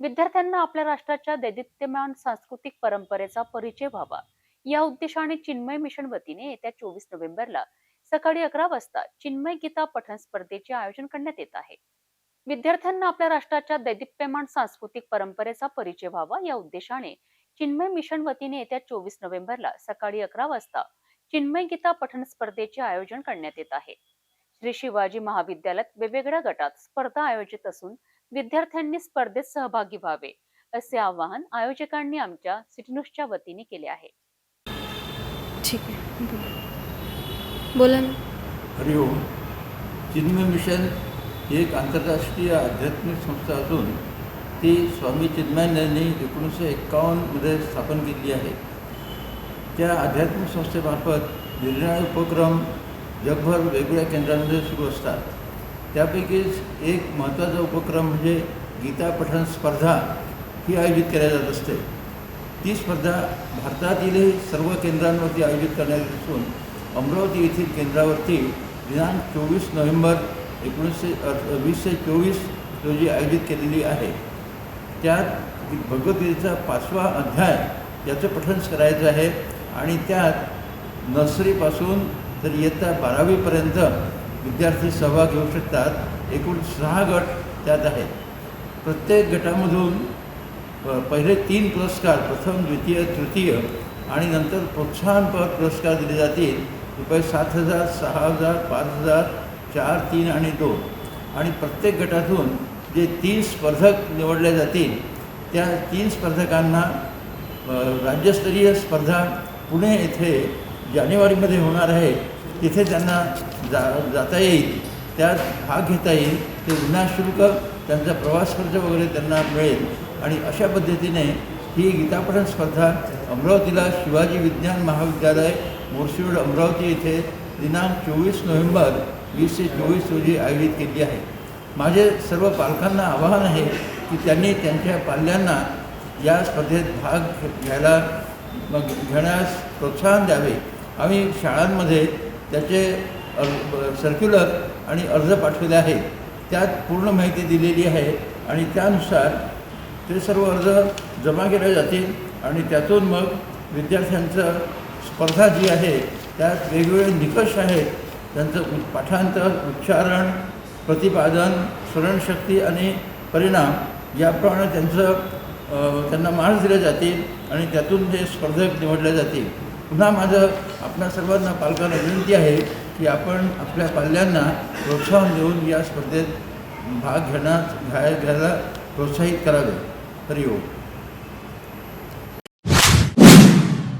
विद्यार्थ्यांना आपल्या राष्ट्राच्या दैदित्यमान सांस्कृतिक परंपरेचा परिचय व्हावा. या उद्देशाने चिन्मय मिशन वतीने येत्या चोवीस नोव्हेंबरला सकाळी अकरा वाजता चिन्मय गीता पठण स्पर्धेचे आयोजन करण्यात येत आहे. विद्यार्थ्यांना आपल्या राष्ट्राच्या दैदिप्यमान सांस्कृतिक परंपरेचा परिचय व्हावा या उद्देशाने चिन्मय मिशन वतीने येत्या चोवीस नोव्हेंबरला सकाळी अकरा वाजता चिन्मय गीता पठण स्पर्धेचे आयोजन करण्यात येत आहे. श्री शिवाजी महाविद्यालयात वेगवेगळ्या गटात स्पर्धा आयोजित असून विद्यार्थ्यांनी स्पर्धेत सहभागी व्हावे असे आवाहन आयोजकांनी आमच्या सिटीन्यूजच्या वतीने केले आहे. ठीक आहे बोला. हरिओम चिन्मय मिशन ही एक आंतरराष्ट्रीय आध्यात्मिक संस्था असून ती स्वामी चिन्मयानंदांनी एकोणीसशे एक्कावन्नमध्ये स्थापन केली आहे. त्या आध्यात्मिक संस्थेमार्फत निरनिराळे उपक्रम जगभर वेगवेगळ्या केंद्रांमध्ये सुरू असतात. त्यापैकीच एक महत्त्वाचा उपक्रम म्हणजे गीता पठण स्पर्धा ही आयोजित केल्या जात असते. ती स्पर्धा भारतातीलही सर्व केंद्रांवरती आयोजित करण्यात येत असून अमरावती येथील केंद्रावरती दिनांक चोवीस नोव्हेंबर एकोणीसशे वीसशे चोवीस रोजी आयोजित केलेली आहे. त्यात भगवद्गीतेचा पाचवा अध्याय याचं पठण करायचं आहे आणि त्यात नर्सरीपासून तर इयत्ता बारावीपर्यंत विद्यार्थी सहभाग घेऊ शकतात. एकूण सहा गट त्यात आहेत. प्रत्येक गटामधून प- पहिले तीन पुरस्कार प्रथम द्वितीय तृतीय आणि नंतर प्रोत्साहनपर पुरस्कार दिले जातील. रुपये सात हजार सहा हजार पाच हजार चार तीन आणि दोन. आणि प्रत्येक गटातून जे तीन स्पर्धक निवडले जातील त्या तीन स्पर्धकांना राज्यस्तरीय स्पर्धा पुणे येथे जानेवारीमध्ये होणार आहे. तिथे त्यांना जा जाता येईल त्यात भाग घेता येईल ते विनाशुल्क त्यांचा प्रवास खर्च वगैरे त्यांना मिळेल. आणि अशा पद्धतीने ही गीतापठण स्पर्धा अमरावतीला शिवाजी विज्ञान महाविद्यालय मोर्शीरोड अमरावती येथे दिनांक चोवीस नोव्हेंबर वीसशे चोवीस रोजी आयोजित केली आहे. माझे सर्व पालकांना आवाहन आहे की त्यांनी त्यांच्या पाल्यांना या स्पर्धेत भाग घ्यायला मग घेण्यास प्रोत्साहन द्यावे. आम्ही शाळांमध्ये त्याचे सर्क्युलर आणि अर्ज पाठवले आहेत. त्यात पूर्ण माहिती दिलेली आहे आणि त्यानुसार ते सर्व अर्ज जमा केले जातील आणि त्यातून मग विद्यार्थ्यांचं स्पर्धा जी आहे त्यात वेगवेगळे निकष आहेत. त्यांचं पाठांतर उच्चारण प्रतिपादन स्मरणशक्ती आणि परिणाम याप्रमाणे त्यांचं त्यांना मार्क्स दिले जातील आणि त्यातून ते स्पर्धक निवडले जातील. पुन्हा माझं आपल्या सर्वांना पालकांना विनंती आहे की आपण आपल्या पाल्यांना प्रोत्साहन देऊन या स्पर्धेत भाग घेण्यास घ्याय घ्यायला प्रोत्साहित करावे. हरिओम.